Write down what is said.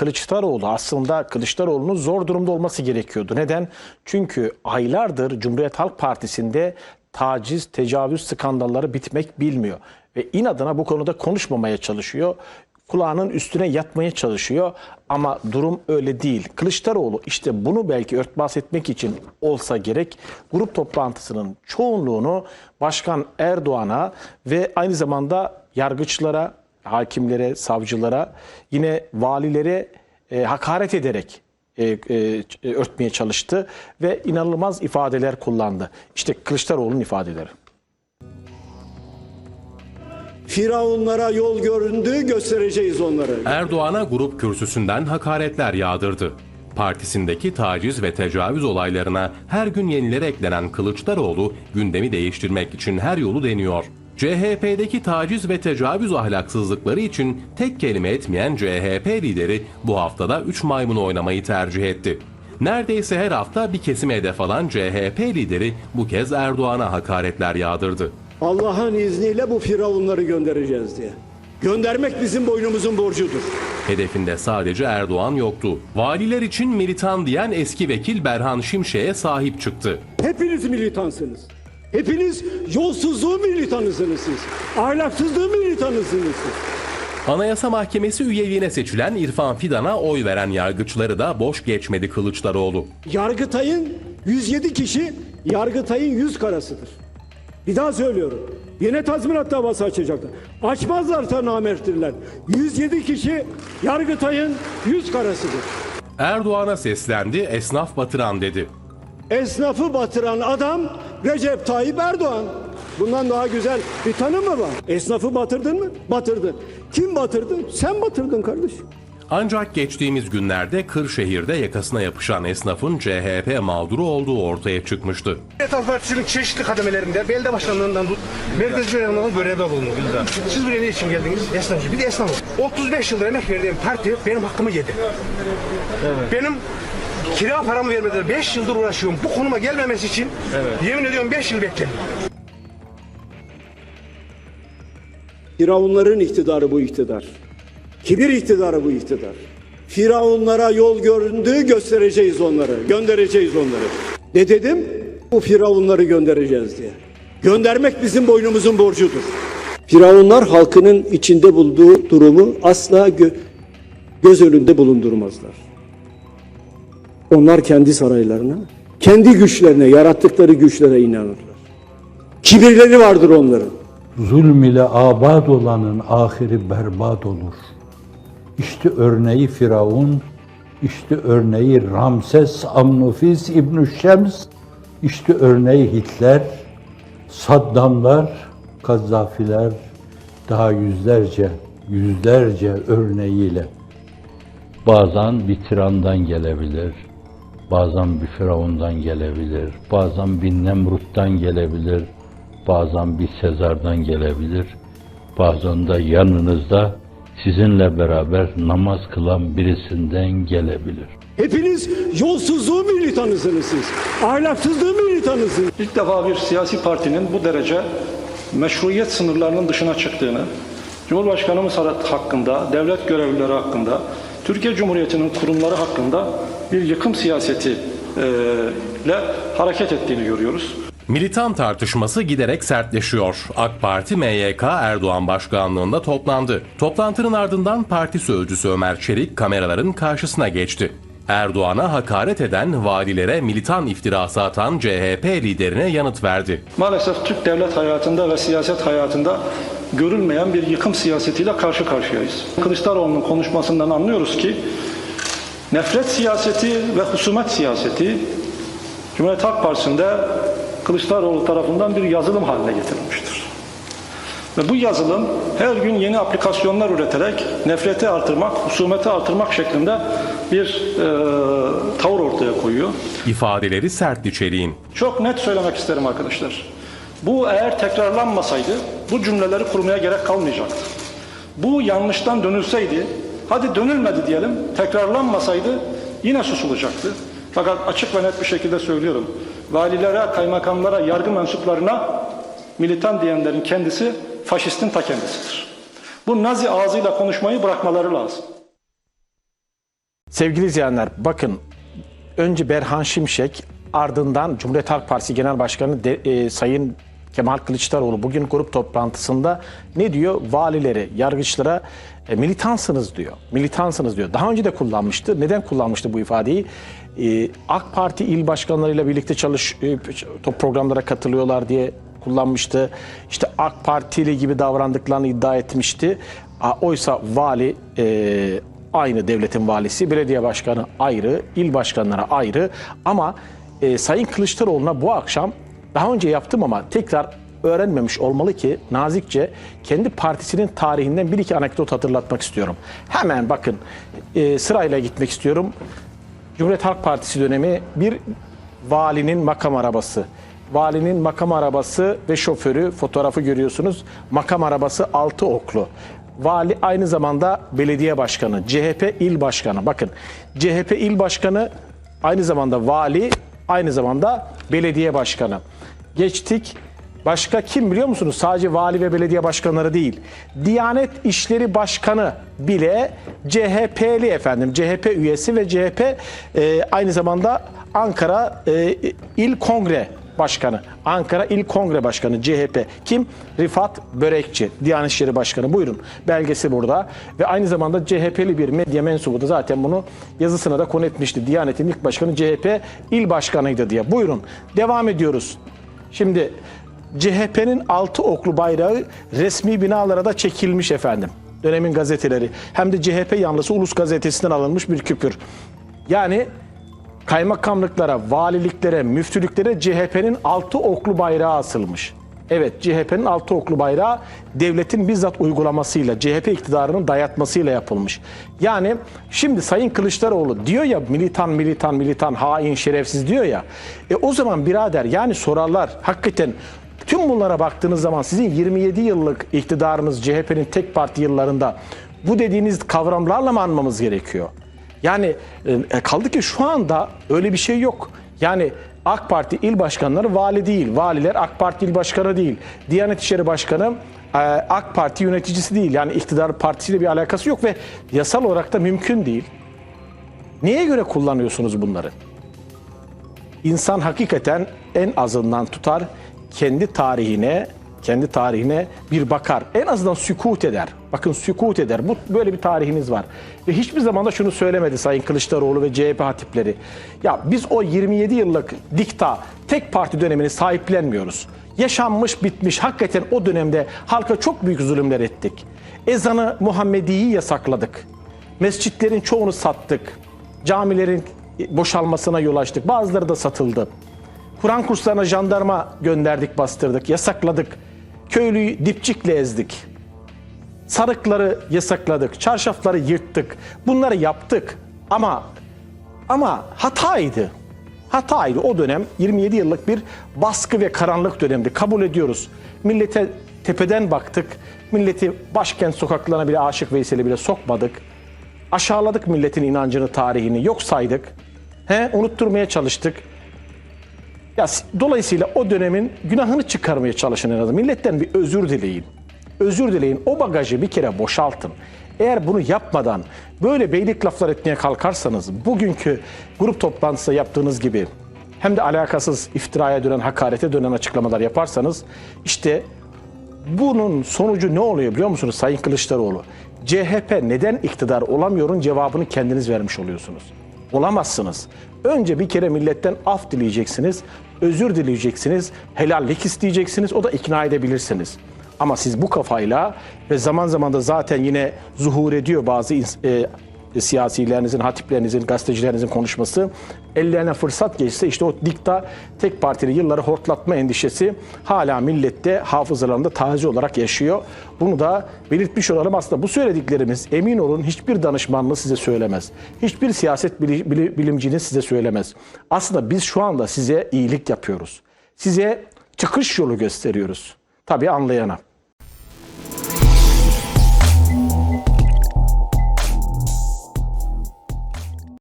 Kılıçdaroğlu aslında Kılıçdaroğlu'nun zor durumda olması gerekiyordu. Neden? Çünkü aylardır Cumhuriyet Halk Partisi'nde taciz, tecavüz skandalları bitmek bilmiyor. Ve inadına bu konuda konuşmamaya çalışıyor. Kulağının üstüne yatmaya çalışıyor ama durum öyle değil. Kılıçdaroğlu işte bunu belki örtbas etmek için olsa gerek grup toplantısının çoğunluğunu Başkan Erdoğan'a ve aynı zamanda yargıçlara, hakimlere, savcılara, yine valilere e, hakaret ederek e, e, örtmeye çalıştı ve inanılmaz ifadeler kullandı. İşte Kılıçdaroğlu'nun ifadeleri. Firavunlara yol göründü göstereceğiz onları. Erdoğan'a grup kürsüsünden hakaretler yağdırdı. Partisindeki taciz ve tecavüz olaylarına her gün yenileri eklenen Kılıçdaroğlu gündemi değiştirmek için her yolu deniyor. CHP'deki taciz ve tecavüz ahlaksızlıkları için tek kelime etmeyen CHP lideri bu haftada 3 maymun oynamayı tercih etti. Neredeyse her hafta bir kesime hedef alan CHP lideri bu kez Erdoğan'a hakaretler yağdırdı. Allah'ın izniyle bu firavunları göndereceğiz diye. Göndermek bizim boynumuzun borcudur. Hedefinde sadece Erdoğan yoktu. Valiler için militan diyen eski vekil Berhan Şimşek'e sahip çıktı. Hepiniz militansınız. Hepiniz yolsuzluğun militanısınız siz. Ahlaksızlığın militanısınız siz. Anayasa Mahkemesi üyeliğine seçilen İrfan Fidan'a oy veren yargıçları da boş geçmedi Kılıçdaroğlu. Yargıtay'ın 107 kişi Yargıtay'ın 100 karasıdır. Bir daha söylüyorum. Yine tazminat davası açacaklar. Açmazlarsa namerttirler. 107 kişi Yargıtay'ın 100 karasıdır. Erdoğan'a seslendi, esnaf batıran dedi. Esnafı batıran adam Recep Tayyip Erdoğan. Bundan daha güzel bir tanım mı var? Esnafı batırdın mı? Batırdın. Kim batırdı? Sen batırdın kardeşim. Ancak geçtiğimiz günlerde Kırşehir'de yakasına yapışan esnafın CHP mağduru olduğu ortaya çıkmıştı. Cumhuriyet Halk Partisi'nin çeşitli kademelerinde belediye başkanlığından tut, merkez yönetimden görevde bulundum. Siz buraya ne için geldiniz? Esnafçı. Bir de esnafım. 35 yıldır emek verdiğim parti benim hakkımı yedi. Benim kira paramı vermediler. 5 yıldır uğraşıyorum. Bu konuma gelmemesi için yemin ediyorum 5 yıl bekledim. Firavunların iktidarı bu iktidar. Kibir iktidarı bu iktidar. Firavunlara yol göründü göstereceğiz onları. Göndereceğiz onları. Ne dedim? Bu firavunları göndereceğiz diye. Göndermek bizim boynumuzun borcudur. Firavunlar halkının içinde bulduğu durumu asla gö- göz önünde bulundurmazlar. Onlar kendi saraylarına, kendi güçlerine, yarattıkları güçlere inanırlar. Kibirleri vardır onların. Zulm ile abad olanın ahiri berbat olur. İşte örneği Firavun, işte örneği Ramses Amnufis İbn Şems, işte örneği Hitler, Saddamlar, Kazzafiler, daha yüzlerce, yüzlerce örneğiyle. Bazen bir tirandan gelebilir, bazen bir firavundan gelebilir, bazen bir Nemrut'tan gelebilir, bazen bir Sezar'dan gelebilir, bazen de yanınızda sizinle beraber namaz kılan birisinden gelebilir. Hepiniz yolsuzluğun militanısınız siz. Ahlaksızlığın militanısınız. İlk defa bir siyasi partinin bu derece meşruiyet sınırlarının dışına çıktığını, Cumhurbaşkanımız hakkında, devlet görevlileri hakkında, Türkiye Cumhuriyeti'nin kurumları hakkında bir yıkım siyaseti e, ile hareket ettiğini görüyoruz. Militan tartışması giderek sertleşiyor. AK Parti MYK Erdoğan başkanlığında toplandı. Toplantının ardından parti sözcüsü Ömer Çelik kameraların karşısına geçti. Erdoğan'a hakaret eden, valilere militan iftirası atan CHP liderine yanıt verdi. Maalesef Türk devlet hayatında ve siyaset hayatında görülmeyen bir yıkım siyasetiyle karşı karşıyayız. Kılıçdaroğlu'nun konuşmasından anlıyoruz ki nefret siyaseti ve husumet siyaseti Cumhuriyet Halk Partisi'nde Kılıçdaroğlu tarafından bir yazılım haline getirilmiştir. Ve bu yazılım her gün yeni aplikasyonlar üreterek nefreti artırmak, husumeti artırmak şeklinde bir e, tavır ortaya koyuyor. İfadeleri sertti Çelik'in. Çok net söylemek isterim arkadaşlar. Bu eğer tekrarlanmasaydı bu cümleleri kurmaya gerek kalmayacaktı. Bu yanlıştan dönülseydi, hadi dönülmedi diyelim, tekrarlanmasaydı yine susulacaktı. Fakat açık ve net bir şekilde söylüyorum. Valilere, kaymakamlara, yargı mensuplarına militan diyenlerin kendisi faşistin ta kendisidir. Bu nazi ağzıyla konuşmayı bırakmaları lazım. Sevgili izleyenler bakın önce Berhan Şimşek ardından Cumhuriyet Halk Partisi Genel Başkanı de- e, Sayın Kemal Kılıçdaroğlu bugün grup toplantısında ne diyor? Valilere, yargıçlara e, militansınız diyor. Militansınız diyor. Daha önce de kullanmıştı. Neden kullanmıştı bu ifadeyi? E, AK Parti il başkanlarıyla birlikte çalış e, programlara katılıyorlar diye kullanmıştı. İşte AK Partili gibi davrandıklarını iddia etmişti. Oysa vali e, aynı devletin valisi, belediye başkanı ayrı, il başkanları ayrı. Ama e, Sayın Kılıçdaroğlu'na bu akşam daha önce yaptım ama tekrar öğrenmemiş olmalı ki nazikçe kendi partisinin tarihinden bir iki anekdot hatırlatmak istiyorum. Hemen bakın e, sırayla gitmek istiyorum. Cumhuriyet Halk Partisi dönemi bir valinin makam arabası. Valinin makam arabası ve şoförü fotoğrafı görüyorsunuz. Makam arabası altı oklu. Vali aynı zamanda belediye başkanı, CHP il başkanı. Bakın CHP il başkanı aynı zamanda vali, aynı zamanda belediye başkanı. Geçtik. Başka kim biliyor musunuz? Sadece vali ve belediye başkanları değil. Diyanet İşleri Başkanı bile CHP'li efendim. CHP üyesi ve CHP e, aynı zamanda Ankara e, İl Kongre Başkanı. Ankara İl Kongre Başkanı CHP. Kim? Rifat Börekçi. Diyanet İşleri Başkanı. Buyurun. Belgesi burada. Ve aynı zamanda CHP'li bir medya mensubu da zaten bunu yazısına da konu etmişti. Diyanet'in ilk başkanı CHP İl Başkanıydı diye. Buyurun. Devam ediyoruz. Şimdi CHP'nin altı oklu bayrağı resmi binalara da çekilmiş efendim. Dönemin gazeteleri. Hem de CHP yanlısı Ulus Gazetesi'nden alınmış bir küpür. Yani kaymakamlıklara, valiliklere, müftülüklere CHP'nin altı oklu bayrağı asılmış. Evet CHP'nin altı oklu bayrağı devletin bizzat uygulamasıyla, CHP iktidarının dayatmasıyla yapılmış. Yani şimdi Sayın Kılıçdaroğlu diyor ya militan militan militan hain şerefsiz diyor ya. E o zaman birader yani sorarlar hakikaten tüm bunlara baktığınız zaman sizin 27 yıllık iktidarınız CHP'nin tek parti yıllarında bu dediğiniz kavramlarla mı anmamız gerekiyor? Yani e, kaldı ki şu anda öyle bir şey yok. Yani AK Parti il başkanları vali değil. Valiler AK Parti il başkanı değil. Diyanet İşleri Başkanı e, AK Parti yöneticisi değil. Yani iktidar partisiyle bir alakası yok ve yasal olarak da mümkün değil. Neye göre kullanıyorsunuz bunları? İnsan hakikaten en azından tutar kendi tarihine kendi tarihine bir bakar. En azından sükut eder. Bakın sükut eder. Bu böyle bir tarihiniz var. Ve hiçbir zaman da şunu söylemedi Sayın Kılıçdaroğlu ve CHP hatipleri. Ya biz o 27 yıllık dikta tek parti dönemini sahiplenmiyoruz. Yaşanmış bitmiş. Hakikaten o dönemde halka çok büyük zulümler ettik. Ezanı Muhammedi'yi yasakladık. Mescitlerin çoğunu sattık. Camilerin boşalmasına yol açtık. Bazıları da satıldı. Kur'an kurslarına jandarma gönderdik, bastırdık, yasakladık. Köylüyü dipçikle ezdik. Sarıkları yasakladık, çarşafları yırttık. Bunları yaptık. Ama ama hataydı. Hataydı. O dönem 27 yıllık bir baskı ve karanlık dönemdi. Kabul ediyoruz. Millete tepeden baktık. Milleti başkent sokaklarına bile Aşık Veysel'i bile sokmadık. Aşağıladık milletin inancını, tarihini, yok saydık. He, unutturmaya çalıştık. Ya dolayısıyla o dönemin günahını çıkarmaya çalışın en azından. Milletten bir özür dileyin. Özür dileyin. O bagajı bir kere boşaltın. Eğer bunu yapmadan böyle beylik laflar etmeye kalkarsanız bugünkü grup toplantısı yaptığınız gibi hem de alakasız iftiraya dönen, hakarete dönen açıklamalar yaparsanız işte bunun sonucu ne oluyor biliyor musunuz Sayın Kılıçdaroğlu? CHP neden iktidar olamıyorun cevabını kendiniz vermiş oluyorsunuz. Olamazsınız. Önce bir kere milletten af dileyeceksiniz, özür dileyeceksiniz, helallik isteyeceksiniz, o da ikna edebilirsiniz. Ama siz bu kafayla ve zaman zaman da zaten yine zuhur ediyor bazı e, siyasilerinizin, hatiplerinizin, gazetecilerinizin konuşması ellerine fırsat geçse işte o dikta tek partili yılları hortlatma endişesi hala millette hafızalarında taze olarak yaşıyor. Bunu da belirtmiş olalım. Aslında bu söylediklerimiz emin olun hiçbir danışmanlı size söylemez. Hiçbir siyaset bili- bili- bilimciniz size söylemez. Aslında biz şu anda size iyilik yapıyoruz. Size çıkış yolu gösteriyoruz. Tabii anlayana.